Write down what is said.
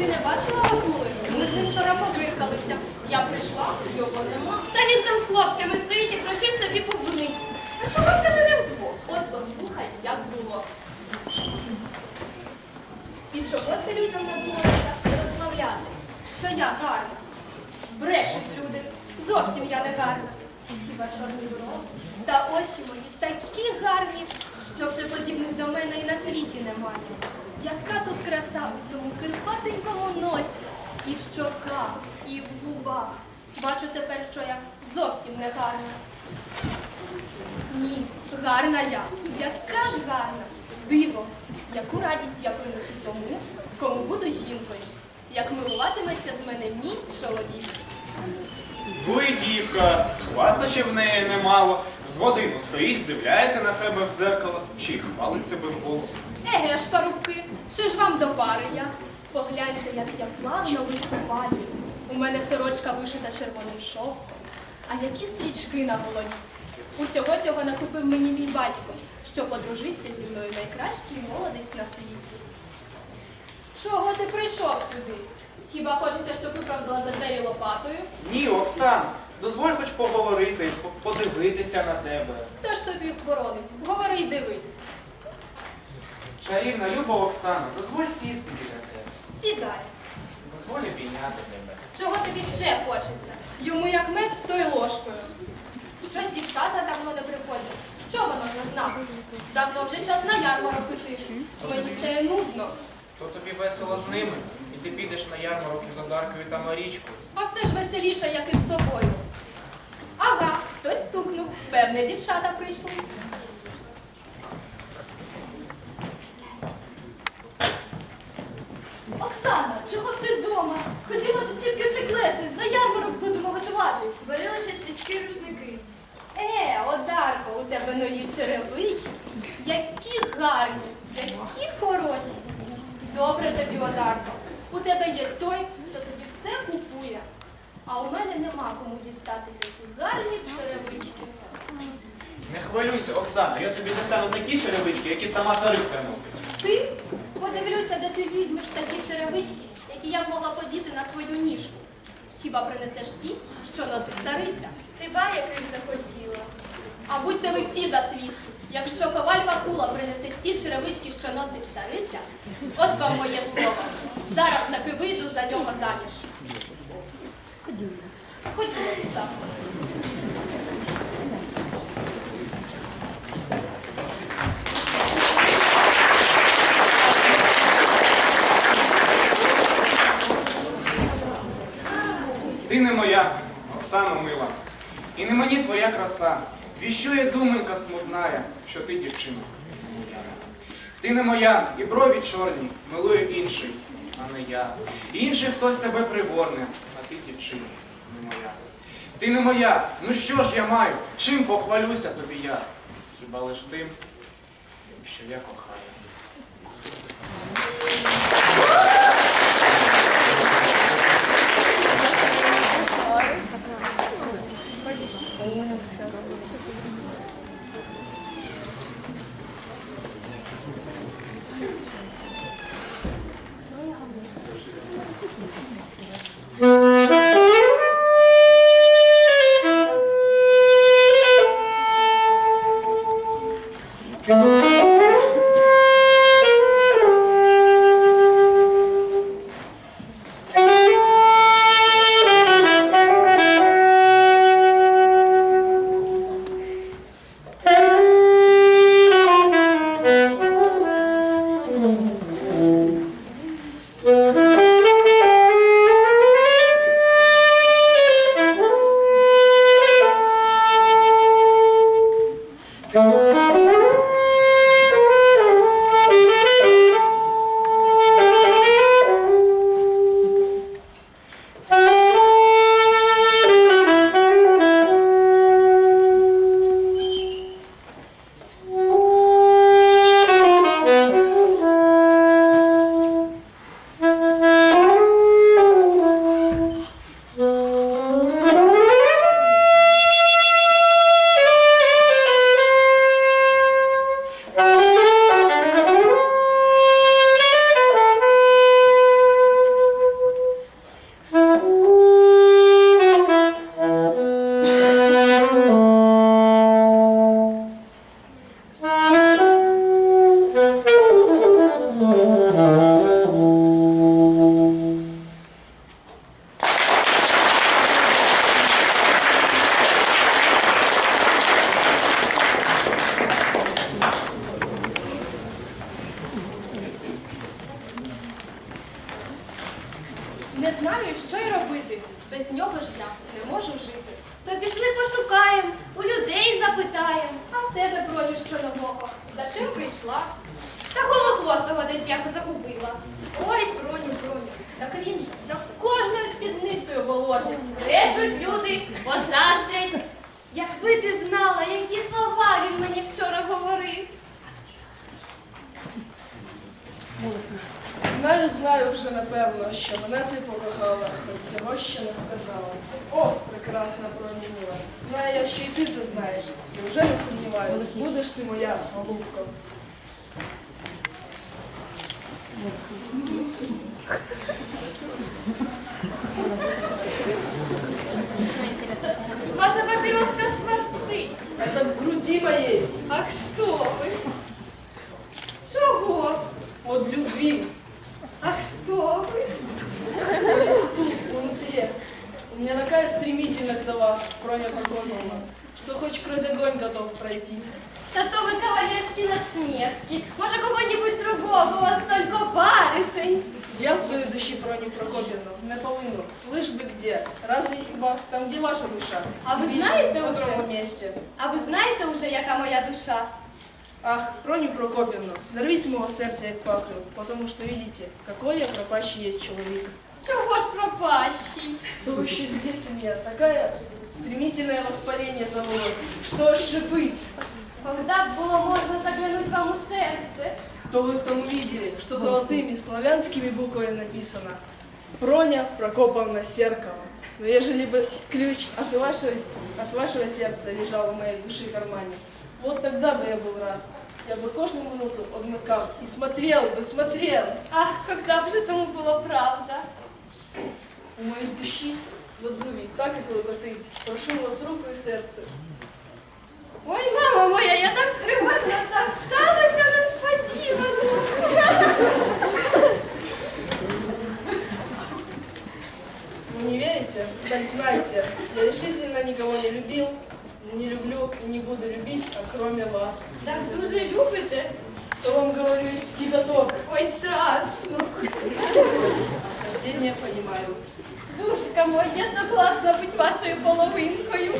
Ти не бачила Вакули? Ми з ним вчора побиркалися. Я прийшла, його нема. Та він там з хлопцями стоїть і про щось собі побунить. А чого це мене вдвох? От послухай, як було. І чого це людям надумалося розмовляти? Що я гарна? Брешуть люди. Зовсім я не гарна. Хіба чорний бров? Та очі мої такі гарні, що вже подібних до мене і на світі немає. Яка тут краса у цьому кирпатенькому носі, і в щоках, і в губах. Бачу тепер, що я зовсім не гарна. Ні, гарна я. Яка ж гарна. Диво, яку радість я принесу тому, кому буду жінкою. Як милуватиметься з мене мій чоловік. І дівка, хвастощів в неї немало. З годину стоїть, дивляється на себе в дзеркало, чи хвалить себе в голос. Еге ж, парубки, чи ж вам до пари я? Погляньте, як я плавно виступаю. У мене сорочка вишита червоним шовком. А які стрічки на голові. Усього цього накупив мені мій батько, що подружився зі мною найкращий молодець на світі. Чого ти прийшов сюди? Хіба хочеться, щоб виправдала за двері лопатою? Ні, Оксан, дозволь хоч поговорити, подивитися на тебе. Хто ж тобі боронить? Говори й дивись. Чарівна Люба Оксана, дозволь сісти біля тебе. Сідай. Дозволь обійняти тебе. Чого тобі ще хочеться? Йому як мед, то й ложкою. Щось дівчата давно не приходять. Що воно зазнав? Давно вже час на ярмарок піти. Мені стає нудно. То тобі весело з ними, і ти підеш на ярмарок із Одаркою та Марічкою. А все ж веселіше, як і з тобою. Ага, хтось стукнув. Певне, дівчата прийшли. Оксана, чого ти вдома? Ходімо до тітки секлети, на ярмарок будемо готуватись. Бери лише стрічки і рушники. Е, Одарко, у тебе нові черевички. Які гарні, які хороші. Добре тобі, Одарко. У тебе є той, хто тобі все купує. А у мене нема кому дістати такі гарні черевички. Не хвилюйся, Оксана, я тобі достану такі черевички, які сама цариця носить. Ти подивлюся, де ти візьмеш такі черевички, які я б могла подіти на свою ніжку. Хіба принесеш ті, що носить цариця? Ти ба, яких захотіла. А будьте ви всі за свідки. Якщо коваль Вакула принесе ті черевички, що носить цариця, от вам моє слово. Зараз таки вийду за нього заміж. Ти не моя, Оксана мила, і не мені твоя краса. Віщує думанька смутная, що ти дівчина. Ти не моя, і брові чорні, милує інший, а не я. Інший хтось тебе пригорне, а ти дівчина. Ти не моя. Ну що ж я маю? Чим похвалюся тобі я? Хіба лиш тим, що я кохаю. Thank mm -hmm. you. Не знаю, що й робити. Без нього ж я не можу жити. То пішли пошукаємо, у людей запитаємо, а в тебе броню що нового. За чим прийшла? Та голохвостого десь я загубила. Ой, броню, броню. Так він же за кожною спідницею воложить. Брешуть люди, позаздрять. Якби ти знала, які слова він мені вчора говорив. Знаю, знаю вже напевно, що мене ти покохала, хоч цього ще не сказала. О, прекрасна промініла. Знаю я, що і ти це знаєш. І вже не сумніваюсь, будеш ти моя голубка. Ваша папіроска шкварчить. Это в груди моей, Ах, що ви? Чого? от любви, до вас, Проня Прокопьевна, что хоть сквозь огонь готов пройти. Та то ви кавалерські насмішки. Може, кого-нибудь другого, у вас столько баришень. Я свою душі Проню Прокопівну не полину. Лиш би где. Разве хіба там, где ваша душа? А ви Більше знаєте в вже? другому місці. А ви знаєте вже, яка моя душа? Ах, Проню Прокопьевну, нарвите моего сердца як паклю, потому что видите, какой я пропащий есть человек. Чого ж пропащий? То вы еще здесь у меня такая стремительное воспаление завелось. Что же быть? Когда б було можна заглянуть вам у серце? То вы там увидели, что золотыми славянскими буквами написано Проня Прокоповна Серкова. Но ежели бы ключ от вашего, от вашего сердца лежал в моей душе в кармане, вот тогда бы я был рад. Я бы каждую минуту одмыкал и смотрел бы, смотрел. Ах, когда же тому було правда? У моей души Вазувий так и колокотить. Прошу вас руку и сердце. Ой, мама моя, я так стривожена, так сталося несподівано. Вы не верите? Так знайте, я решительно никого не любил, не люблю и не буду любить, а кроме вас. Так дуже любите? То вам говорю из кипяток. Ой, страшно. Рождение понимаю. Душка моя, согласна бути вашою половинкою.